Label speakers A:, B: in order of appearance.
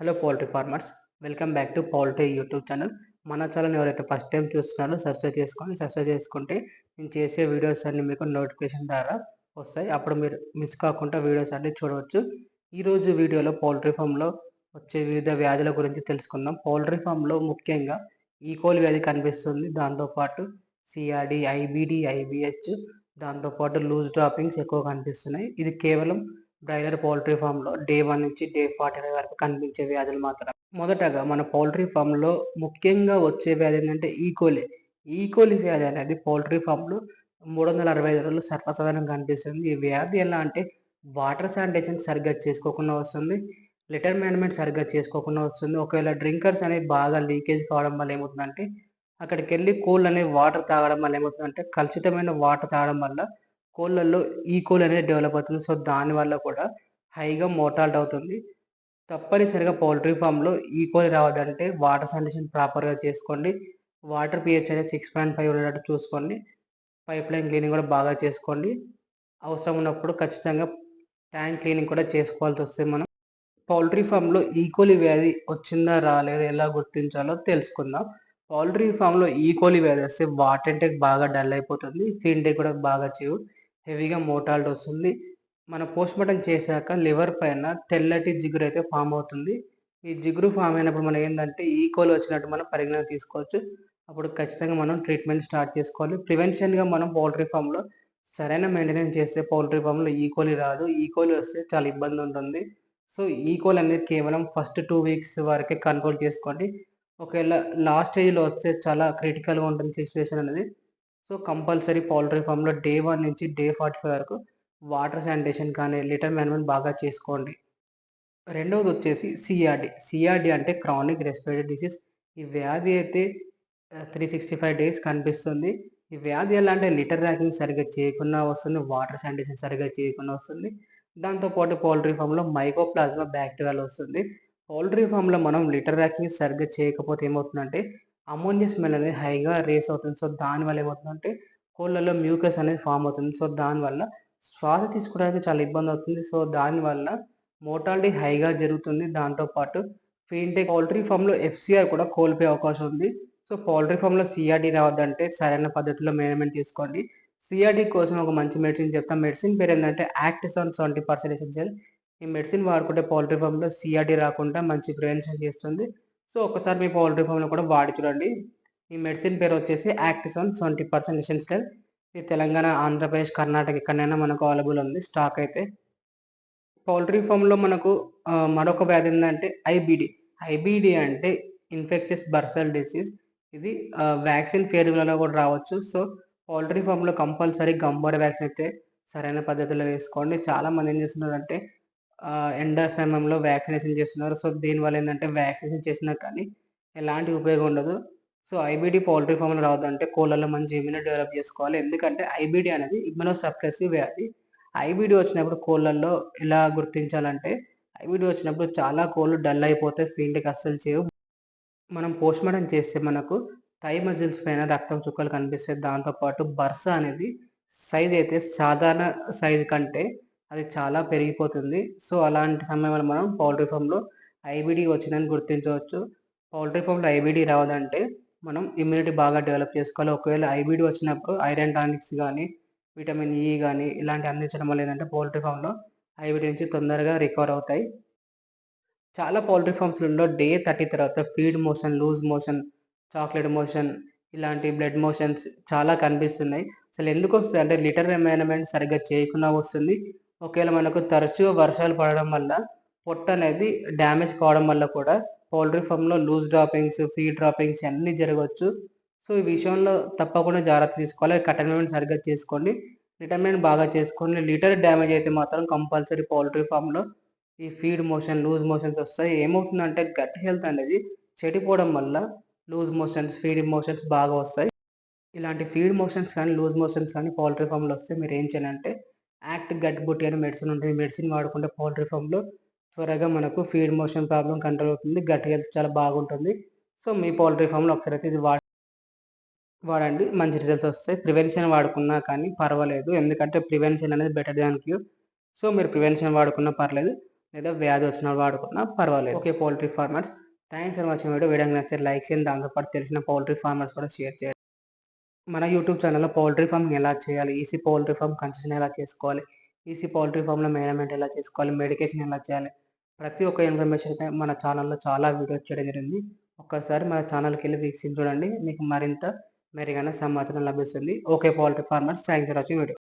A: Hello poultry farmers welcome back to poultry YouTube channel మన channel ఎవరైతే first time చూస్తున్నారో subscribe చేసుకోండి subscribe చేసుకుంటే నేను చేసే వీడియోస్ అన్ని మీకు నోటిఫికేషన్ ద్వారా వస్తాయి. అప్పుడు మీరు మిస్ కాకుండా వీడియోస్ అన్ని చూడవచ్చు. ఈరోజు వీడియోలో పౌల్ట్రీ ఫామ్లో వచ్చే వివిధ వ్యాధుల గురించి తెలుసుకుందాం. పౌల్ట్రీ ఫామ్లో ముఖ్యంగా e. ఈకోల్ వ్యాధి కనిపిస్తుంది. దాంతోపాటు సిఆర్డి ఐబిడి ఐబిహెచ్ దాంతోపాటు లూజ్ డ్రాపింగ్స్ ఎక్కువ కనిపిస్తున్నాయి. ఇది కేవలం బ్రాయిలర్ పౌల్ట్రీ ఫామ్లో డే వన్ నుంచి డే ఫార్టీ ఫైవ్ వరకు కనిపించే వ్యాధులు మాత్రం. మొదటగా మన పౌల్ట్రీ ఫామ్లో ముఖ్యంగా వచ్చే వ్యాధి ఏంటంటే e. E. coli E. coli e. వ్యాధి అనేది పౌల్ట్రీ ఫామ్లో మూడు వందల అరవై ఐదు రోజులు సర్వసాధారణంగా కనిపిస్తుంది. ఈ వ్యాధి ఎలా అంటే వాటర్ శానిటేషన్ సరిగ్గా చేసుకోకుండా వస్తుంది. లిటర్ మేనేజ్మెంట్ సరిగ్గా చేసుకోకుండా వస్తుంది. ఒకవేళ డ్రింకర్స్ అనేవి బాగా లీకేజ్ కావడం వల్ల ఏమవుతుందంటే అక్కడికి వెళ్ళి కూల్ అనేవి వాటర్ తాగడం వల్ల ఏమవుతుందంటే కలుషితమైన వాటర్ తాగడం వల్ల కోళ్ళల్లో ఈకోల్ అనేది డెవలప్ అవుతుంది. సో దానివల్ల కూడా హైగా మోటాల్ట్ అవుతుంది. తప్పనిసరిగా పౌల్ట్రీ ఫామ్లో ఈకోల్ రావద్దంటే వాటర్ సండిషన్ ప్రాపర్గా చేసుకోండి. వాటర్ పిహెచ్ అనేది సిక్స్ పాయింట్ ఫైవ్ ఉండేటట్టు చూసుకోండి. పైప్ లైన్ క్లీనింగ్ కూడా బాగా చేసుకోండి. అవసరం ఉన్నప్పుడు ఖచ్చితంగా ట్యాంక్ క్లీనింగ్ కూడా చేసుకోవాల్సి వస్తుంది మనం. పౌల్ట్రీ ఫామ్లో ఈకోలి వ్యాధి వచ్చిందా రాలేదా ఎలా గుర్తించాలో తెలుసుకుందాం. పౌల్ట్రీ ఫామ్లో ఈకోలి వ్యాధి వస్తే వాటర్ ఇంటేక్ బాగా డల్ అయిపోతుంది. ఫీడ్ ఇంటేక్ కూడా బాగా చేయవు హెవీగా మోటాల్ట్ వస్తుంది. మన పోస్ట్ మార్టం చేశాక లివర్ పైన తెల్లటి జిగురు అయితే ఫామ్ అవుతుంది. ఈ జిగురు ఫామ్ అయినప్పుడు మనం ఏంటంటే ఈకోల్ వచ్చినట్టు మనం పరిగణన తీసుకోవచ్చు. అప్పుడు ఖచ్చితంగా మనం ట్రీట్మెంట్ స్టార్ట్ చేసుకోవాలి. ప్రివెన్షన్గా మనం పౌల్ట్రీ ఫామ్లో సరైన మెయింటెనెన్స్ చేస్తే పౌల్ట్రీ ఫామ్లో ఈకోలి రాదు. ఈకోలి వస్తే చాలా ఇబ్బంది ఉంటుంది. సో ఈకోల్ అనేది కేవలం ఫస్ట్ టూ వీక్స్ వరకే కంట్రోల్ చేసుకోండి. ఒకవేళ లాస్ట్ స్టేజ్లో వస్తే చాలా క్రిటికల్గా ఉంటుంది సిచ్యువేషన్ అనేది. సో కంపల్సరీ పౌల్ట్రీ ఫామ్లో డే వన్ నుంచి డే ఫార్టీ ఫైవ్ వరకు వాటర్ శానిటేషన్ కానీ లిటర్ మేనేజ్మెంట్ బాగా చేసుకోండి. రెండవది వచ్చేసి సిఆర్డి. సిఆర్డి అంటే క్రానిక్ రెస్పిరేటరీ డిసీజ్. ఈ వ్యాధి అయితే త్రీ సిక్స్టీ ఫైవ్ డేస్ కనిపిస్తుంది. ఈ వ్యాధి ఎలా అంటే లిటర్ ర్యాకింగ్ సరిగ్గా చేయకుండా వస్తుంది వాటర్ శానిటేషన్ సరిగ్గా చేయకుండా వస్తుంది. దాంతోపాటు పౌల్ట్రీ ఫామ్లో మైకోప్లాజ్మా బ్యాక్టీరియాలు వస్తుంది. పౌల్ట్రీ ఫామ్లో మనం లిటర్ ర్యాకింగ్ సరిగ్గా చేయకపోతే ఏమవుతుందంటే అమోనియా స్మెల్ అనేది హైగా రేస్ అవుతుంది. సో దానివల్ల ఏమవుతుందంటే కోళ్ళలో మ్యూకస్ అనేది ఫామ్ అవుతుంది. సో దానివల్ల శ్వాస తీసుకోవడానికి చాలా ఇబ్బంది అవుతుంది. సో దానివల్ల మోటాలిటీ హైగా జరుగుతుంది. దాంతోపాటు ఫీన్టే పౌల్ట్రీ ఫామ్లో ఎఫ్సిఆర్ కూడా కోల్పోయే అవకాశం ఉంది. సో పౌల్ట్రీ ఫామ్లో సిఆర్డి రావద్దంటే సరైన పద్ధతిలో మేనేజ్మెంట్ తీసుకోండి సిఆర్డి కోసం ఒక మంచి మెడిసిన్ చెప్తాం. మెడిసిన్ పేరు ఏంటంటే యాక్టిసాన్ సెవెంటీ పర్సెంట్ ఎసెన్షియల్. ఈ మెడిసిన్ వాడుకుంటే పౌల్ట్రీ ఫామ్లో సిఆర్డి రాకుండా మంచి ప్రివెన్షన్ చేస్తుంది. సో ఒకసారి మీ పౌల్ట్రీ ఫామ్లో కూడా వాడి చూడండి. ఈ మెడిసిన్ పేరు వచ్చేసి యాక్టిసోన్ సెవెంటీ పర్సెంట్ ఎసెన్షియల్. ఇది తెలంగాణ ఆంధ్రప్రదేశ్ కర్ణాటక ఎక్కడైనా మనకు అవైలబుల్ ఉంది స్టాక్ అయితే. పౌల్ట్రీ ఫామ్లో మనకు మరొక వ్యాధి ఏంటంటే ఐబిడి. ఐబిడి అంటే ఇన్ఫెక్షస్ బర్సల్ డిసీజ్. ఇది వ్యాక్సిన్ ఫేర్లలో కూడా రావచ్చు. సో పౌల్ట్రీ ఫామ్లో కంపల్సరీ గంబర్ వ్యాక్సిన్ అయితే సరైన పద్ధతిలో వేసుకోండి. చాలా మంది ఏం చేస్తున్నారంటే ఎండ సమయంలో వ్యాక్సినేషన్ చేస్తున్నారు. సో దీనివల్ల ఏంటంటే వ్యాక్సినేషన్ చేసినా కానీ ఎలాంటి ఉపయోగం ఉండదు. సో ఐబీడీ పౌల్ట్రీ ఫామ్లో రావద్దంటే కోళ్ళలో మంచి ఇమ్యూనిటీ డెవలప్ చేసుకోవాలి. ఎందుకంటే ఐబీడీ అనేది ఇమ్యూనో సప్రెసివ్ వ్యాధి. ఐబీడీ వచ్చినప్పుడు కోళ్ళల్లో ఎలా గుర్తించాలంటే ఐబీడీ వచ్చినప్పుడు చాలా కోళ్ళు డల్ అయిపోతే ఫీల్డ్కి అస్సలు చేయవు మనం పోస్ట్ మార్టం చేస్తే మనకు థై మజిల్స్ పైన రక్తం చుక్కలు కనిపిస్తాయి. దాంతోపాటు బర్స అనేది సైజ్ అయితే సాధారణ సైజ్ కంటే అది చాలా పెరిగిపోతుంది. సో అలాంటి సమయంలో మనం పౌల్ట్రీ ఫామ్లో ఐబీడీ వచ్చిందని గుర్తించవచ్చు. పౌల్ట్రీ ఫామ్లో ఐబీడీ రావదంటే మనం ఇమ్యూనిటీ బాగా డెవలప్ చేసుకోవాలి. ఒకవేళ ఐబీడీ వచ్చినప్పుడు ఐరన్ టానిక్స్ కానీ విటమిన్ ఈ కానీ ఇలాంటి అందించడం వల్ల ఏంటంటే పౌల్ట్రీ ఫామ్లో ఐబీడీ నుంచి తొందరగా రికవర్ అవుతాయి. చాలా పౌల్ట్రీ ఫామ్స్లో డే థర్టీ తర్వాత feed motion loose motion chocolate motion ఇలాంటి బ్లడ్ మోషన్స్ చాలా కనిపిస్తున్నాయి. అసలు ఎందుకు వస్తుంది? అంటే లిటర్ మేనేజ్మెంట్ సరిగ్గా చేయకుండా వస్తుంది. ఒకవేళ మనకు తరచుగా వర్షాలు పడడం వల్ల పొట్ట అనేది డ్యామేజ్ కావడం వల్ల కూడా పౌల్ట్రీ ఫామ్లో లూజ్ డ్రాపింగ్స్ ఫీ డ్రాపింగ్స్ అన్నీ జరగవచ్చు. సో ఈ విషయంలో తప్పకుండా జాగ్రత్త తీసుకోవాలి. కటన్మెంట్ సరిగ్గా చేసుకోండి. రిటర్మెంట్ బాగా చేసుకోండి. లీటర్ డ్యామేజ్ అయితే మాత్రం కంపల్సరీ పౌల్ట్రీ ఫామ్లో ఈ ఫీడ్ మోషన్ లూజ్ మోషన్స్ వస్తాయి. ఏమవుతుందంటే గట్ హెల్త్ అనేది చెడిపోవడం వల్ల లూజ్ మోషన్స్ ఫీడ్ మోషన్స్ బాగా వస్తాయి. ఇలాంటి ఫీడ్ మోషన్స్ కానీ లూజ్ మోషన్స్ కానీ పౌల్ట్రీ ఫామ్లో వస్తే మీరు ఏం చేయాలంటే యాక్ట్ గట్ బుట్టి అనే మెడిసిన్ ఉంటుంది. మెడిసిన్ వాడుకుంటే పౌల్ట్రీ ఫామ్లో త్వరగా మనకు ఫీడ్ మోషన్ ప్రాబ్లం కంట్రోల్ అవుతుంది. గట్ హెల్త్ చాలా బాగుంటుంది. సో మీ పౌల్ట్రీ ఫామ్లో ఒకసారి అయితే ఇది వాడ వాడండి. మంచి రిజల్ట్స్ వస్తాయి. ప్రివెన్షన్ వాడుకున్నా కానీ పర్వాలేదు. ఎందుకంటే ప్రివెన్షన్ అనేది బెటర్ దాన్ క్యూర్ సో మీరు ప్రివెన్షన్ వాడుకున్నా పర్లేదు. లేదా వ్యాధి వచ్చిన వాడుకున్నా పర్వాలేదు. Okay poultry farmers thanks for watching video video నచ్చితే లైక్ చేయండి. దాంతోపాటు తెలిసిన పౌల్ట్రీ ఫార్మర్స్ కూడా షేర్ చేయండి. మన యూట్యూబ్ ఛానల్లో పౌల్ట్రీ ఫామ్ ఎలా చేయాలి? ఈసీ పౌల్ట్రీ ఫామ్ కన్స్ట్రక్షన్ ఎలా చేసుకోవాలి? ఈసీ పౌల్ట్రీ ఫామ్లో మేనేజ్మెంట్ ఎలా చేసుకోవాలి? మెడికేషన్ ఎలా చేయాలి? ప్రతి ఒక్క ఇన్ఫర్మేషన్ మన ఛానల్లో చాలా వీడియోస్ చేయడం జరిగింది. ఒక్కసారి మన ఛానల్కి వెళ్ళి వీక్షించి చూడండి. మీకు మరింత మెరుగైన సమాచారం లభిస్తుంది. Okay poultry farmers thanks for watching video